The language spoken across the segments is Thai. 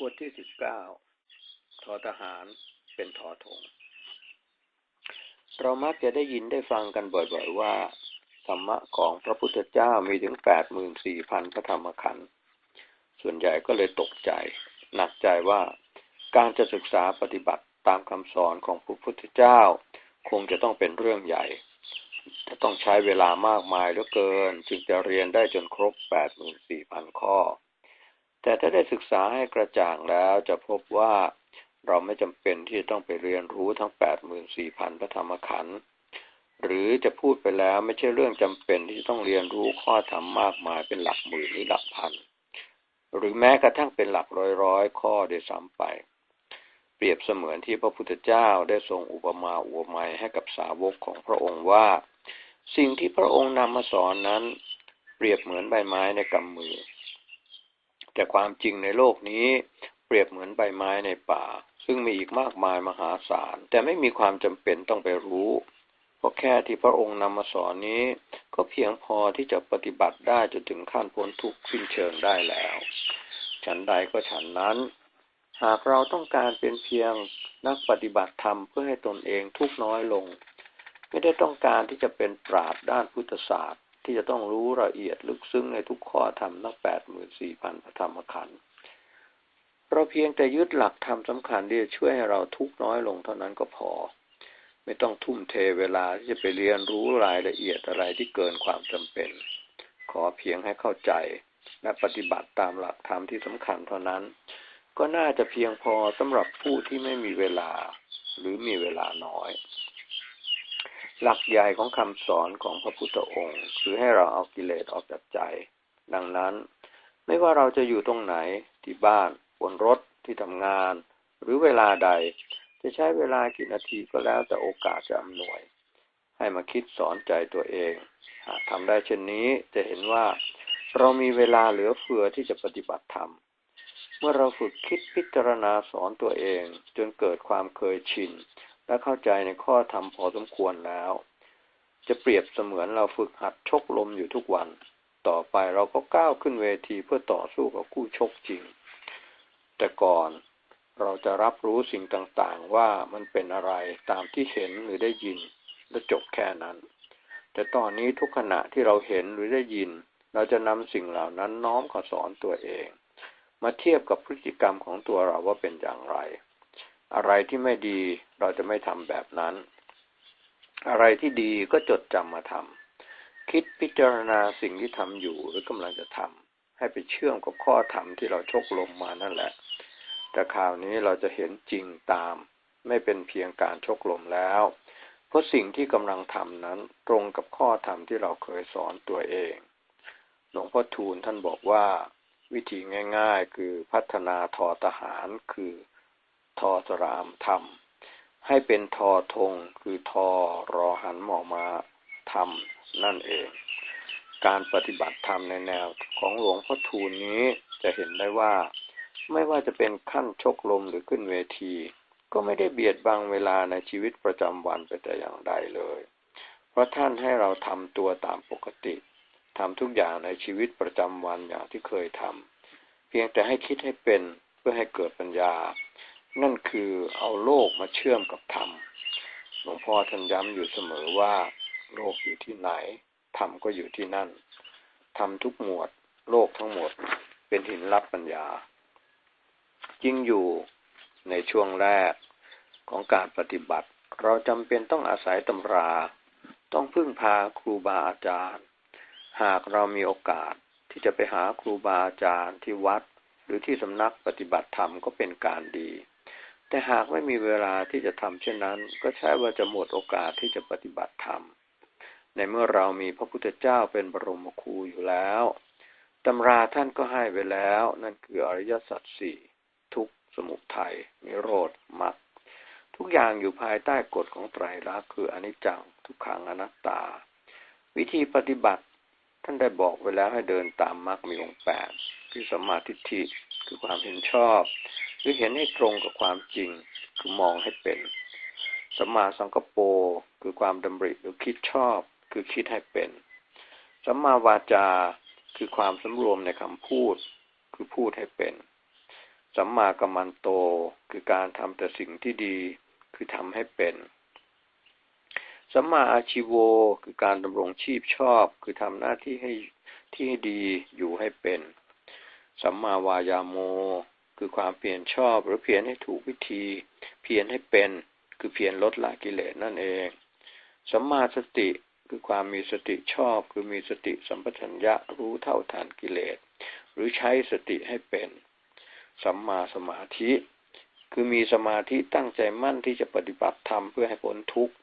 บทที่สิบเก้าทอทหารเป็นทอทง เรามักจะได้ยินได้ฟังกันบ่อยๆว่าธรรมะของพระพุทธเจ้ามีถึงแปดหมื่นสี่พันพระธรรมขันธ์ส่วนใหญ่ก็เลยตกใจ หนักใจว่าการจะศึกษาปฏิบัติตามคำสอนของพระพุทธเจ้า คงจะต้องเป็นเรื่องใหญ่ จะต้องใช้เวลามากมายเหลือเกิน จึงจะเรียนได้จนครบแปดหมื่นสี่พันข้อ แต่ถ้าได้ศึกษาให้กระจ่างแล้วจะพบว่าเราไม่จำเป็นที่จะต้องไปเรียนรู้ทั้งแปดหมื่นสี่พันพระธรรมขันธ์หรือจะพูดไปแล้วไม่ใช่เรื่องจำเป็นที่จะต้องเรียนรู้ข้อธรรมมากมายเป็นหลักหมื่นหรือหลักพัน หรือแม้กระทั่งเป็นหลักร้อยร้อยข้อได้ซ้ำไป เปรียบเสมือนที่พระพุทธเจ้าได้ทรงอุปมาอุปไมยให้กับสาวกของพระองค์ว่า สิ่งที่พระองค์นำมาสอนนั้น เปรียบเหมือนใบไม้ในกำมือ แต่ความจริงในโลกนี้เปรียบเหมือนใบไม้ในป่า ซึ่งมีอีกมากมายมหาศาล แต่ไม่มีความจำเป็นต้องไปรู้ เพราะแค่ที่พระองค์นำมาสอนนี้ ก็เพียงพอที่จะปฏิบัติได้จนถึงขั้นพ้นทุกข์สิ้นเชิงได้แล้ว ฉันใดก็ฉันนั้น หากเราต้องการเป็นเพียงนักปฏิบัติธรรมเพื่อให้ตนเองทุกน้อยลง ไม่ได้ต้องการที่จะเป็นปราดด้านพุทธศาสตร์ ที่จะต้องรู้ละเอียดลึกซึ้งในทุกข้อธรรมทั้งแปดหมื่นสี่พันพระธรรมขันธ์เราเพียงแต่ยึดหลักธรรมสำคัญที่จะช่วยให้เราทุกน้อยลงเท่านั้นก็พอ ไม่ต้องทุ่มเทเวลาที่จะไปเรียนรู้รายละเอียดอะไรที่เกินความจำเป็น ขอเพียงให้เข้าใจ และปฏิบัติตามหลักธรรมที่สำคัญเท่านั้น ก็น่าจะเพียงพอสำหรับผู้ที่ไม่มีเวลา หรือมีเวลาน้อย หลักใหญ่ของคำสอนของพระพุทธองค์ คือให้เราเอากิเลสออกจากใจ ดังนั้น ไม่ว่าเราจะอยู่ตรงไหนที่บ้าน บนรถที่ทำงาน หรือเวลาใด จะใช้เวลากี่นาทีก็แล้วแต่โอกาสจะอำนวย ให้มาคิดสอนใจตัวเอง หากทำได้เช่นนี้จะเห็นว่า เรามีเวลาเหลือเฟือที่จะปฏิบัติธรรมเมื่อเราฝึกคิดพิจารณาสอนตัวเอง จนเกิดความเคยชิน และเข้าใจในข้อธรรมพอสมควรแล้ว จะเปรียบเสมือนเราฝึกหัดชกลมอยู่ทุกวัน ต่อไปเราก็ก้าวขึ้นเวทีเพื่อต่อสู้กับคู่ชกจริง แต่ก่อนเราจะรับรู้สิ่งต่างๆ ว่ามันเป็นอะไรตามที่เห็นหรือได้ยิน และจบแค่นั้น แต่ตอนนี้ทุกขณะที่เราเห็นหรือได้ยิน เราจะนำสิ่งเหล่านั้นน้อมข้าสอนตัวเอง มาเทียบกับพฤติกรรมของตัวเราว่าเป็นอย่างไร อะไรที่ไม่ดีเราจะไม่ทำแบบนั้น อะไรที่ดีก็จดจำมาทำคิดพิจารณาสิ่งที่ทำอยู่หรือกำลังจะทำให้ไปเชื่อมกับข้อธรรมที่เราชกลมมานั่นแหละ แต่คราวนี้เราจะเห็นจริงตาม ไม่เป็นเพียงการชกลมแล้ว เพราะสิ่งที่กำลังทำนั้นตรงกับข้อธรรมที่เราเคยสอนตัวเอง หลวงพ่อทูลท่านบอกว่า วิธีง่าย ๆ คือพัฒนาทอทหารคือ ทอสรามทำให้เป็นทอทงคือทอรอหันหมอมาทำนั่นเอง การปฏิบัติธรรมในแนวของหลวงพ่อทูลนี้จะเห็นได้ว่า ไม่ว่าจะเป็นขั้นชกลมหรือขึ้นเวที ก็ไม่ได้เบียดบังเวลาในชีวิตประจำวันไปแต่อย่างใดเลย เพราะท่านให้เราทำตัวตามปกติทำทุกอย่างในชีวิตประจำวันอย่างที่เคยทำเพียงแต่ให้คิดให้เป็นเพื่อให้เกิดปัญญา นั่นคือเอาโลกมาเชื่อมกับธรรม หลวงพ่อท่านย้ำอยู่เสมอว่า โลกอยู่ที่ไหน ธรรมก็อยู่ที่นั่น ธรรมทุกหมวด โลกทั้งหมด เป็นหินรับปัญญา จริงอยู่ในช่วงแรกของการปฏิบัติ เราจำเป็นต้องอาศัยตำรา ต้องพึ่งพาครูบาอาจารย์ หากเรามีโอกาสที่จะไปหาครูบาอาจารย์ที่วัด หรือที่สำนักปฏิบัติธรรมก็เป็นการดี แต่หากไม่มีเวลาที่จะทำเช่นนั้น ก็ใช่ว่าจะหมดโอกาสที่จะปฏิบัติธรรม ในเมื่อเรามีพระพุทธเจ้าเป็นบรมครูอยู่แล้วตำราท่านก็ให้ไว้แล้ว นั่นคืออริยสัจสี่ทุกสมุทัยนิโรธมรรคทุกอย่างอยู่ภายใต้กฎของไตรลักษณ์คืออนิจจังทุกขังอนัตตา วิธีปฏิบัติท่านได้บอกไว้แล้วให้เดินตามมรรคมีองค์แปดคือสมาทิฏฐิคือความเห็นชอบ หรือเห็นให้ตรงกับความจริงคือมองให้เป็นสัมมาสังกปรคือความดำริหรือคิดชอบ คือคิดให้เป็นสัมมาวาจาคือความสำรวมในคำพูด คือพูดให้เป็นสัมมากัมมันโต คือการทำแต่สิ่งที่ดี คือทำให้เป็นสัมมาอาชีโว คือการดำรงชีพชอบ คือทำหน้าที่ให้ที่ให้ดีอยู่ให้เป็นสัมมาวายาโม คือความเพียรชอบหรือเพียรให้ถูกวิธี เพียรให้เป็นคือเพียรลดละกิเลสนั่นเองสัมมาสติคือความมีสติชอบ คือมีสติสัมปชัญญะรู้เท่าทันกิเลส หรือใช้สติให้เป็น สัมมาสมาธิ คือมีสมาธิตั้งใจมั่นที่จะปฏิบัติธรรมเพื่อให้พ้นทุกข์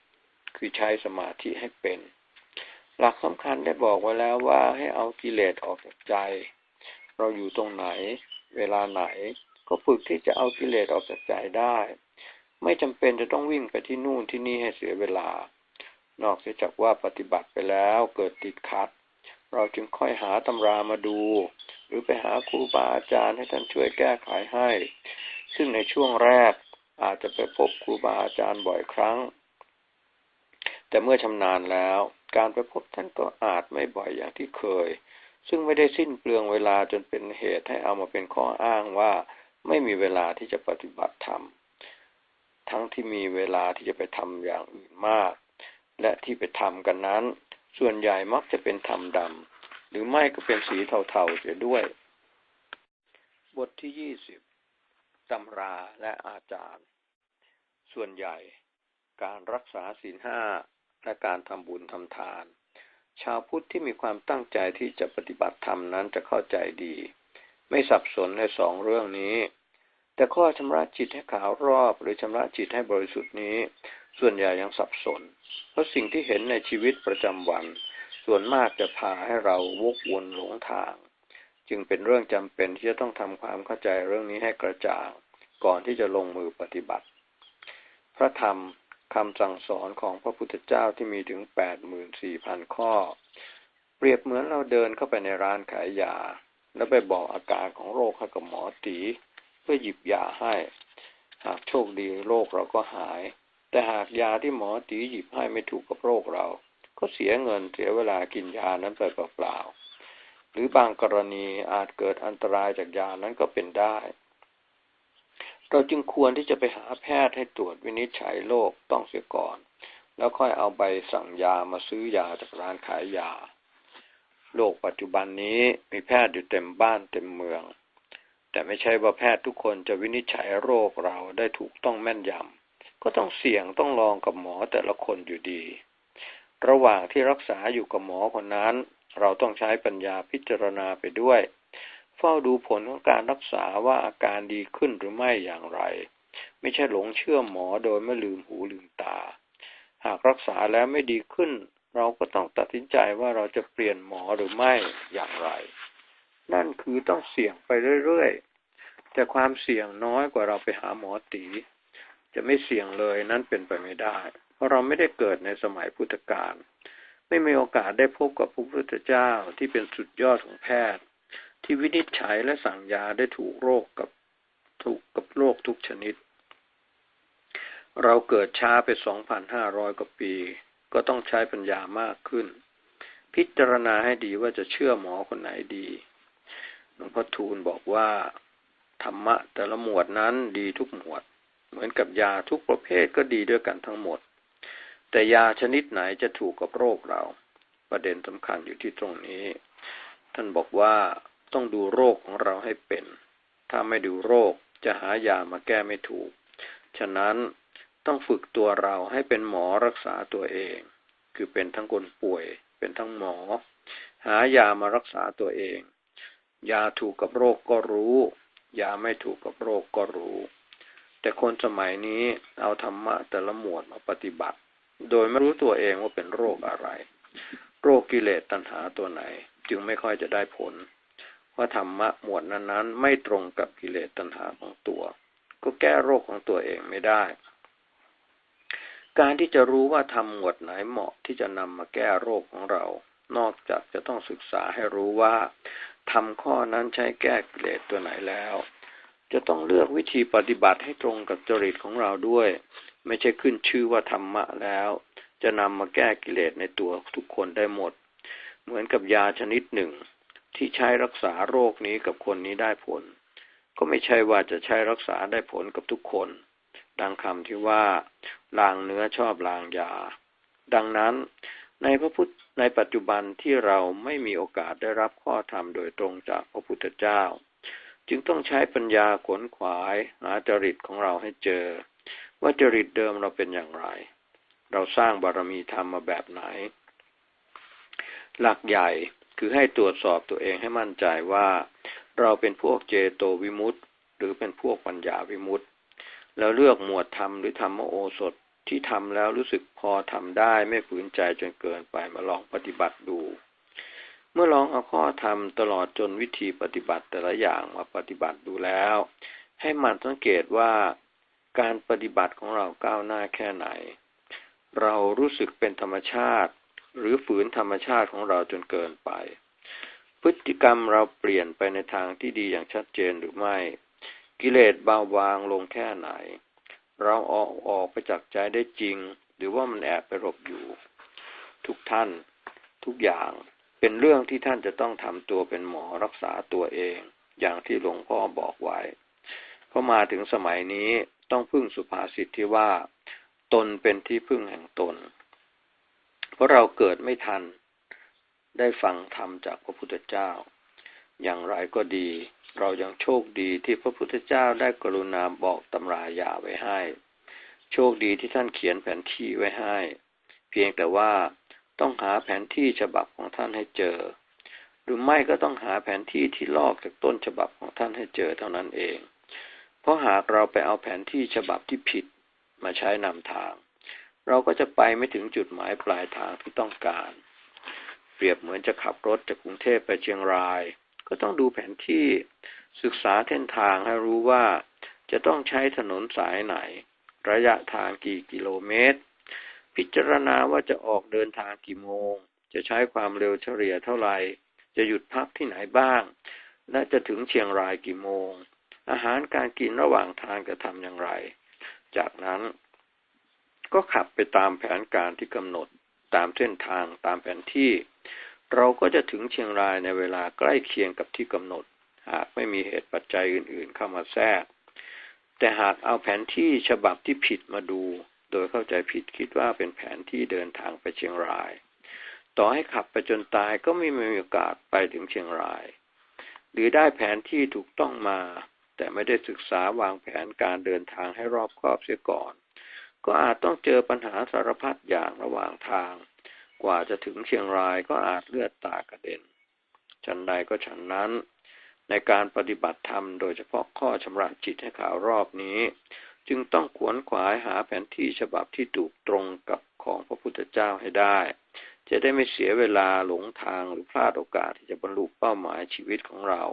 คือใช้สมาธิให้เป็น หลักสำคัญได้บอกไว้แล้วว่าให้เอากิเลสออกจากใจ เราอยู่ตรงไหน เวลาไหน ก็ฝึกที่จะเอากิเลสออกจากใจได้ ไม่จำเป็นจะต้องวิ่งไปที่นู่นที่นี่ให้เสียเวลา นอกจากว่าปฏิบัติไปแล้วเกิดติดขัด เราจึงค่อยหาตำรามาดู หรือไปหาครูบาอาจารย์ให้ท่านช่วยแก้ไขให้ ซึ่งในช่วงแรกอาจจะไปพบครูบาอาจารย์บ่อยครั้ง แต่เมื่อชำนาญแล้ว การไปพบท่านก็อาจไม่บ่อยอย่างที่เคย ซึ่งไม่ได้สิ้นเปลืองเวลาจนเป็นเหตุให้เอามาเป็นข้ออ้างว่า ไม่มีเวลาที่จะปฏิบัติธรรม ทั้งที่มีเวลาที่จะไปทำอย่างอื่นมาก และที่ไปทำกันนั้น ส่วนใหญ่มักจะเป็นธรรมดำหรือไม่ก็เป็นสีเทาๆเสียด้วย บทที่ยี่สิบตำราและอาจารย์ ส่วนใหญ่ การรักษาศีลห้าและการทำบุญทำทาน ชาวพุทธที่มีความตั้งใจที่จะปฏิบัติธรรมนั้นจะเข้าใจดี ไม่สับสนในสองเรื่องนี้ แต่ข้อชำระจิตให้ขาวรอบ หรือชำระจิตให้บริสุทธิ์นี้ ส่วนใหญ่ยังสับสน เพราะสิ่งที่เห็นในชีวิตประจำวัน ส่วนมากจะพาให้เราวกวนหลงทาง จึงเป็นเรื่องจำเป็นที่จะต้องทำความเข้าใจเรื่องนี้ให้กระจ่าง ก่อนที่จะลงมือปฏิบัติ พระธรรมคำสั่งสอนของพระพุทธเจ้าที่มีถึงแปดหมื่นสี่พันข้อ เปรียบเหมือนเราเดินเข้าไปในร้านขายยา แล้วไปบอกอาการของโรคให้กับหมอตี พื่อหยิบยาให้ หากโชคดีโรคเราก็หาย แต่หากยาที่หมอตีหยิบให้ไม่ถูกกับโรคเรา ก็เสียเงินเสียเวลากินยานั้นไปเปล่าๆหรือบางกรณีอาจเกิดอันตรายจากยานั้นก็เป็นได้ เราจึงควรที่จะไปหาแพทย์ให้ตรวจวินิจฉัยโรคต้องเสียก่อน แล้วค่อยเอาใบสั่งยามาซื้อยาจากร้านขายยาโลกปัจจุบันนี้มีแพทย์อยู่เต็มบ้านเต็มเมือง แต่ไม่ใช่ว่าแพทย์ทุกคนจะวินิจฉัยโรคเราได้ถูกต้องแม่นยำก็ต้องเสี่ยงต้องลองกับหมอแต่ละคนอยู่ดี ระหว่างที่รักษาอยู่กับหมอคนนั้น เราต้องใช้ปัญญาพิจารณาไปด้วย เฝ้าดูผลของการรักษาว่าอาการดีขึ้นหรือไม่อย่างไร ไม่ใช่หลงเชื่อหมอโดยไม่ลืมหูลืมตา หากรักษาแล้วไม่ดีขึ้น เราก็ต้องตัดสินใจว่าเราจะเปลี่ยนหมอหรือไม่อย่างไรนั่นคือต้องเสี่ยงไปเรื่อยๆ แต่ความเสี่ยงน้อยกว่าเราไปหาหมอตี จะไม่เสี่ยงเลยนั่นเป็นไปไม่ได้ เพราะเราไม่ได้เกิดในสมัยพุทธกาลไม่มีโอกาสได้พบกับพระพุทธเจ้าที่เป็นสุดยอดของแพทย์ ที่วินิจฉัยและสั่งยาได้ถูกโรคกับถูกกับโรคทุกชนิด เราเกิดช้าไป 2,500 กว่าปี ก็ต้องใช้ปัญญามากขึ้น พิจารณาให้ดีว่าจะเชื่อหมอคนไหนดีหลวงพ่อทูลบอกว่า ธรรมะแต่ละหมวดนั้นดีทุกหมวด เหมือนกับยาทุกประเภทก็ดีด้วยกันทั้งหมด แต่ยาชนิดไหนจะถูกกับโรคเรา ประเด็นสำคัญอยู่ที่ตรงนี้ ท่านบอกว่าต้องดูโรคของเราให้เป็น ถ้าไม่ดูโรคจะหายามาแก้ไม่ถูก ฉะนั้นต้องฝึกตัวเราให้เป็นหมอรักษาตัวเอง คือเป็นทั้งคนป่วย เป็นทั้งหมอ หายามารักษาตัวเอง ยาถูกกับโรคก็รู้ ยาไม่ถูกกับโรคก็รู้ แต่คนสมัยนี้เอาธรรมะแต่ละหมวดมาปฏิบัติ โดยไม่รู้ตัวเองว่าเป็นโรคอะไร โรคกิเลสตัณหาตัวไหน จึงไม่ค่อยจะได้ผลเพราะธรรมะหมวดนั้นๆ ไม่ตรงกับกิเลสตัณหาของตัว ก็แก้โรคของตัวเองไม่ได้ การที่จะรู้ว่าทำหมวดไหนเหมาะที่จะนำมาแก้โรคของเรา นอกจากจะต้องศึกษาให้รู้ว่า ทำข้อนั้นใช้แก้กิเลสตัวไหนแล้ว จะต้องเลือกวิธีปฏิบัติให้ตรงกับจริตของเราด้วย ไม่ใช่ขึ้นชื่อว่าธรรมะแล้ว จะนำมาแก้กิเลสในตัวทุกคนได้หมด เหมือนกับยาชนิดหนึ่ง ที่ใช้รักษาโรคนี้กับคนนี้ได้ผล ก็ไม่ใช่ว่าจะใช้รักษาได้ผลกับทุกคน ดังคำที่ว่าลางเนื้อชอบลางยา ดังนั้นในพระพุทธ ในปัจจุบันที่เราไม่มีโอกาสได้รับข้อธรรมโดยตรงจากพระพุทธเจ้า จึงต้องใช้ปัญญาขนขวายหาจริตของเราให้เจอ ว่าจริตเดิมเราเป็นอย่างไร เราสร้างบารมีธรรมมาแบบไหน หลักใหญ่คือให้ตรวจสอบตัวเองให้มั่นใจว่า เราเป็นพวกเจโตวิมุตต์หรือเป็นพวกปัญญาวิมุตต์แล้วเลือกหมวดธรรมหรือธรรมโอสถ ที่ทำแล้วรู้สึกพอทำได้ไม่ฝืนใจจนเกินไปมาลองปฏิบัติดู เมื่อลองเอาข้อธรรมตลอดจนวิธีปฏิบัติแต่ละอย่างมาปฏิบัติดูแล้ว ให้มันสังเกตว่าการปฏิบัติของเราก้าวหน้าแค่ไหน เรารู้สึกเป็นธรรมชาติ หรือฝืนธรรมชาติของเราจนเกินไป พฤติกรรมเราเปลี่ยนไปในทางที่ดีอย่างชัดเจนหรือไม่ กิเลสเบาบางลงแค่ไหน เราออกออกไปจากใจได้จริง หรือว่ามันแอบไปรบอยู่ ทุกท่านทุกอย่างเป็นเรื่องที่ท่านจะต้องทำตัวเป็นหมอรักษาตัวเอง อย่างที่หลวงพ่อบอกไว้พอมาถึงสมัยนี้ต้องพึ่งสุภาษิตที่ว่า ตนเป็นที่พึ่งแห่งตน เพราะเราเกิดไม่ทัน ได้ฟังธรรมจากพระพุทธเจ้า อย่างไรก็ดี เรายังโชคดีที่พระพุทธเจ้าได้กรุณาบอกตำรายาไว้ให้ โชคดีที่ท่านเขียนแผนที่ไว้ให้ เพียงแต่ว่าต้องหาแผนที่ฉบับของท่านให้เจอ หรือไม่ก็ต้องหาแผนที่ที่ลอกจากต้นฉบับของท่านให้เจอเท่านั้นเอง เพราะหากเราไปเอาแผนที่ฉบับที่ผิดมาใช้นำทาง เราก็จะไปไม่ถึงจุดหมายปลายทางที่ต้องการ เปรียบเหมือนจะขับรถจากกรุงเทพไปเชียงราย ก็ต้องดูแผนที่ศึกษาเส้นทางให้รู้ว่าจะต้องใช้ถนนสายไหน ระยะทางกี่กิโลเมตร พิจารณาว่าจะออกเดินทางกี่โมง จะใช้ความเร็วเฉลี่ยเท่าไหร่ จะหยุดพักที่ไหนบ้าง และจะถึงเชียงรายกี่โมง อาหารการกินระหว่างทางจะทำอย่างไร จากนั้น ก็ขับไปตามแผนการที่กำหนดตามเส้นทางตามแผนที่ เราก็จะถึงเชียงรายในเวลาใกล้เคียงกับที่กำหนด หากไม่มีเหตุปัจจัยอื่นๆเข้ามาแทรก แต่หากเอาแผนที่ฉบับที่ผิดมาดู โดยเข้าใจผิดคิดว่าเป็นแผนที่เดินทางไปเชียงราย ต่อให้ขับไปจนตายก็ไม่มีโอกาสไปถึงเชียงราย หรือได้แผนที่ถูกต้องมา แต่ไม่ได้ศึกษาวางแผนการเดินทางให้รอบคอบเสียก่อน ก็อาจต้องเจอปัญหาสารพัดอย่างระหว่างทาง กว่าจะถึงเชียงรายก็อาจเลือดตากระเด็น ฉันใดก็ฉันนั้น ในการปฏิบัติธรรมโดยเฉพาะข้อชำระจิตให้ขาวรอบนี้ จึงต้องขวนขวายหาแผนที่ฉบับที่ถูกตรงกับของพระพุทธเจ้าให้ได้ จะได้ไม่เสียเวลาหลงทางหรือพลาดโอกาสที่จะบรรลุเป้าหมายชีวิตของเรา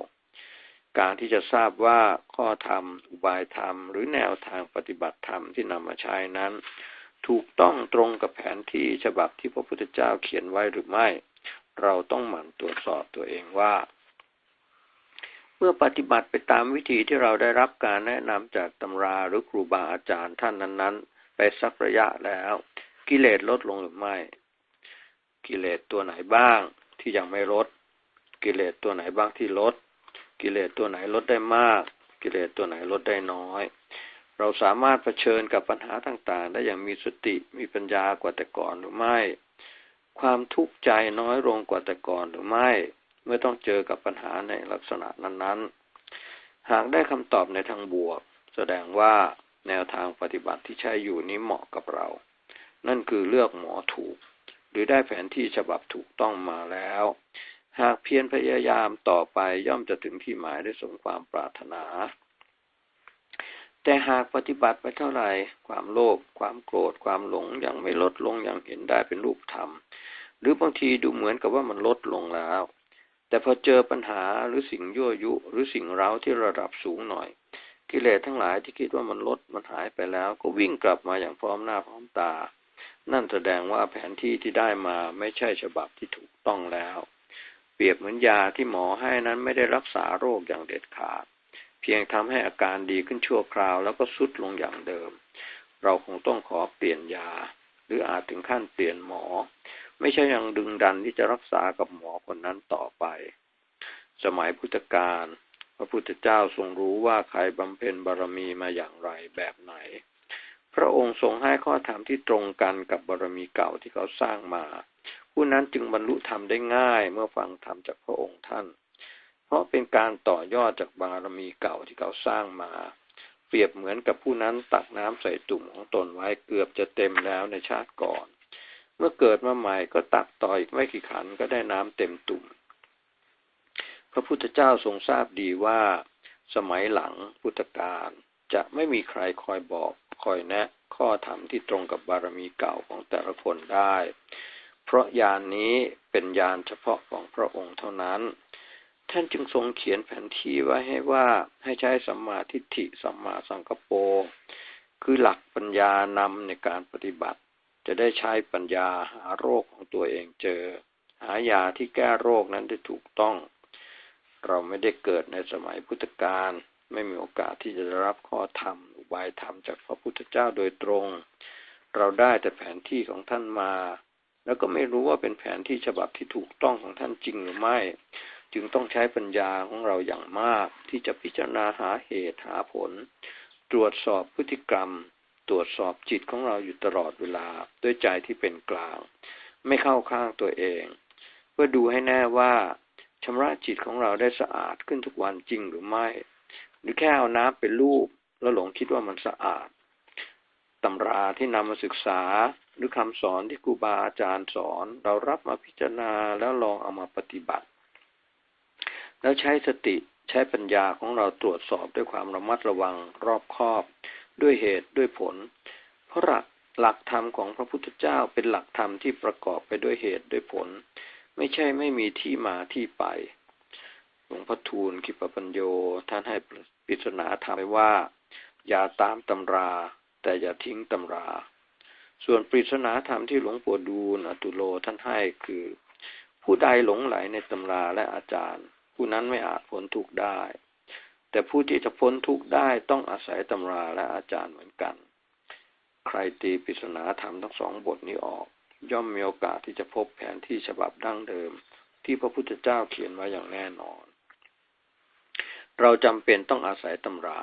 การที่จะทราบว่าข้อธรรม อุบายธรรม หรือแนวทางปฏิบัติธรรมที่นำมาใช้นั้น ถูกต้องตรงกับแผนที่ฉบับที่พระพุทธเจ้าเขียนไว้หรือไม่ เราต้องหมั่นตรวจสอบตัวเองว่า เมื่อปฏิบัติไปตามวิธีที่เราได้รับการแนะนำจากตำราหรือครูบาอาจารย์ท่านนั้นๆ ไปสักระยะแล้ว กิเลสลดลงหรือไม่ กิเลสตัวไหนบ้างที่ยังไม่ลด กิเลสตัวไหนบ้างที่ลด กิเลสตัวไหนลดได้มาก กิเลสตัวไหนลดได้น้อย เราสามารถเผชิญกับปัญหาต่างๆ ได้อย่างมีสติมีปัญญากว่าแต่ก่อนหรือไม่ ความทุกข์ใจน้อยลงกว่าแต่ก่อนหรือไม่ เมื่อต้องเจอกับปัญหาในลักษณะนั้นๆ หากได้คำตอบในทางบวก แสดงว่าแนวทางปฏิบัติที่ใช้อยู่นี้เหมาะกับเรา นั่นคือเลือกหมอถูก หรือได้แผนที่ฉบับถูกต้องมาแล้ว หากเพียรพยายามต่อไปย่อมจะถึงที่หมายได้สมความปรารถนา แต่หากปฏิบัติไปเท่าไหร่ความโลภความโกรธความหลงยังไม่ลดลงอย่างเห็นได้เป็นรูปธรรม หรือบางทีดูเหมือนกับว่ามันลดลงแล้ว แต่พอเจอปัญหาหรือสิ่งยั่วยุหรือสิ่งเร้าที่ระดับสูงหน่อย กิเลสทั้งหลายที่คิดว่ามันลดมันหายไปแล้ว ก็วิ่งกลับมาอย่างพร้อมหน้าพร้อมตา นั่นแสดงว่าแผนที่ที่ได้มาไม่ใช่ฉบับที่ถูกต้องแล้ว เปรียบเหมือนยาที่หมอให้นั้นไม่ได้รักษาโรคอย่างเด็ดขาด เพียงทำให้อาการดีขึ้นชั่วคราว แล้วก็สุดลงอย่างเดิม เราคงต้องขอเปลี่ยนยา หรืออาจถึงขั้นเปลี่ยนหมอ ไม่ใช่ยังดึงดันที่จะรักษากับหมอคนนั้นต่อไป สมัยพุทธกาลพระพุทธเจ้าทรงรู้ว่าใครบำเพ็ญบารมีมาอย่างไรแบบไหน พระองค์ทรงให้ข้อธรรมที่ตรงกันกับบารมีเก่าที่เขาสร้างมา ผู้นั้นจึงบรรลุธรรมได้ง่ายเมื่อฟังธรรมจากพระองค์ท่าน เพราะเป็นการต่อยอดจากบารมีเก่าที่เขาสร้างมา เปรียบเหมือนกับผู้นั้นตักน้ำใส่ตุ่มของตนไว้เกือบจะเต็มแล้วในชาติก่อน เมื่อเกิดมาใหม่ก็ตักต่ออีกไม่กี่ขันก็ได้น้ำเต็มตุ่ม พระพุทธเจ้าทรงทราบดีว่า สมัยหลังพุทธกาลจะไม่มีใครคอยบอกคอยแนะข้อธรรมที่ตรงกับบารมีเก่าของแต่ละคนได้ เพราะยานนี้เป็นยานเฉพาะของพระองค์เท่านั้น ท่านจึงทรงเขียนแผนที่ไว้ให้ว่าให้ใช้สัมมาทิฏฐิสัมมาสังกปรคือหลักปัญญานำในการปฏิบัติ จะได้ใช้ปัญญาหาโรคของตัวเองเจอ หายาที่แก้โรคนั้นได้ถูกต้อง เราไม่ได้เกิดในสมัยพุทธกาลไม่มีโอกาสที่จะได้รับข้อธรรมอุบายธรรมจากพระพุทธเจ้าโดยตรง เราได้แต่แผนที่ของท่านมา แล้วก็ไม่รู้ว่าเป็นแผนที่ฉบับที่ถูกต้องของท่านจริงหรือไม่ จึงต้องใช้ปัญญาของเราอย่างมากที่จะพิจารณาหาเหตุหาผล ตรวจสอบพฤติกรรม ตรวจสอบจิตของเราอยู่ตลอดเวลาด้วยใจที่เป็นกลาง ไม่เข้าข้างตัวเอง เพื่อดูให้แน่ว่าชำระจิตของเราได้สะอาดขึ้นทุกวันจริงหรือไม่ หรือแค่เอาน้ำเป็นรูป แล้วหลงคิดว่ามันสะอาดตำราที่นำมาศึกษาหรือคำสอนที่ครูบาอาจารย์สอน เรารับมาพิจารณาแล้วลองเอามาปฏิบัติ แล้วใช้สติใช้ปัญญาของเราตรวจสอบด้วยความระมัดระวังรอบคอบ ด้วยเหตุด้วยผล เพราะหลักหลักธรรมของพระพุทธเจ้าเป็นหลักธรรมที่ประกอบไปด้วยเหตุด้วยผล ไม่ใช่ไม่มีที่มาที่ไปหลวงพ่อทูลคิปปัญโยท่านให้ปริศนาธรรมไว้ว่า อย่าตามตำรา แต่อย่าทิ้งตำรา ส่วนปริศนาธรรมที่หลวงปู่ดูลอตุโลท่านให้คือ ผู้ใดหลงไหลในตำราและอาจารย์ ผู้นั้นไม่อาจพ้นทุกข์ได้ แต่ผู้ที่จะพ้นทุกข์ได้ต้องอาศัยตำราและอาจารย์เหมือนกัน ใครตีปริศนาธรรมทั้งสองบทนี้ออก ย่อมมีโอกาสที่จะพบแผนที่ฉบับดั้งเดิม ที่พระพุทธเจ้าเขียนไว้อย่างแน่นอน เราจำเป็นต้องอาศัยตำรา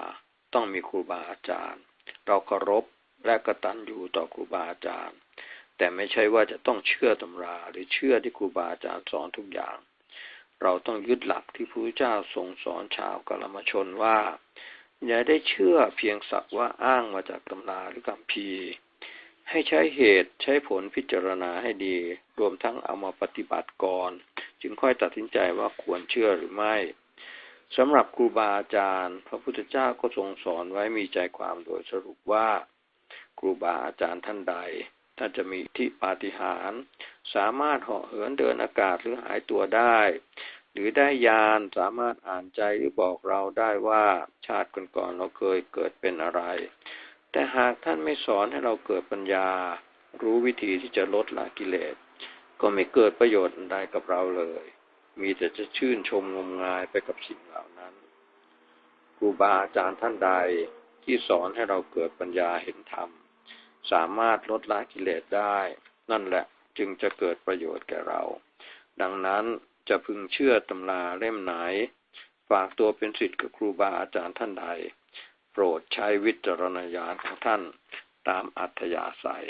ต้องมีครูบาอาจารย์ เราเคารพและกระตัญญูต่อครูบาอาจารย์ แต่ไม่ใช่ว่าจะต้องเชื่อตำราหรือเชื่อที่ครูบาอาจารย์สอนทุกอย่าง เราต้องยึดหลักที่พระพุทธเจ้าทรงสอนชาวกลมชนว่า อย่าได้เชื่อเพียงสักว่าอ้างมาจากตำราหรือคำพีให้ใช้เหตุใช้ผลพิจารณาให้ดี รวมทั้งเอามาปฏิบัติก่อน จึงค่อยตัดสินใจว่าควรเชื่อหรือไม่สำหรับครูบาอาจารย์ พระพุทธเจ้าก็ทรงสอนไว้มีใจความโดยสรุปว่า ครูบาอาจารย์ท่านใด ท่านจะมีที่ปาฏิหาริย์ สามารถเหาะเหินเดินอากาศหรือหายตัวได้ หรือได้ยานสามารถอ่านใจหรือบอกเราได้ว่าชาติก่อนๆเราเคยเกิดเป็นอะไร แต่หากท่านไม่สอนให้เราเกิดปัญญา รู้วิธีที่จะลดละกิเลส ก็ไม่เกิดประโยชน์ใดกับเราเลย มีแต่จะชื่นชมงมงายไปกับสิ่งเหล่านั้นครูบาอาจารย์ท่านใดที่สอนให้เราเกิดปัญญาเห็นธรรม สามารถลดละกิเลสได้ นั่นแหละ จึงจะเกิดประโยชน์แก่เรา ดังนั้นจะพึงเชื่อตำราเล่มไหน ฝากตัวเป็นศิษย์กับครูบาอาจารย์ท่านใด โปรดใช้วิจารณญาณของท่านตามอัธยาศัย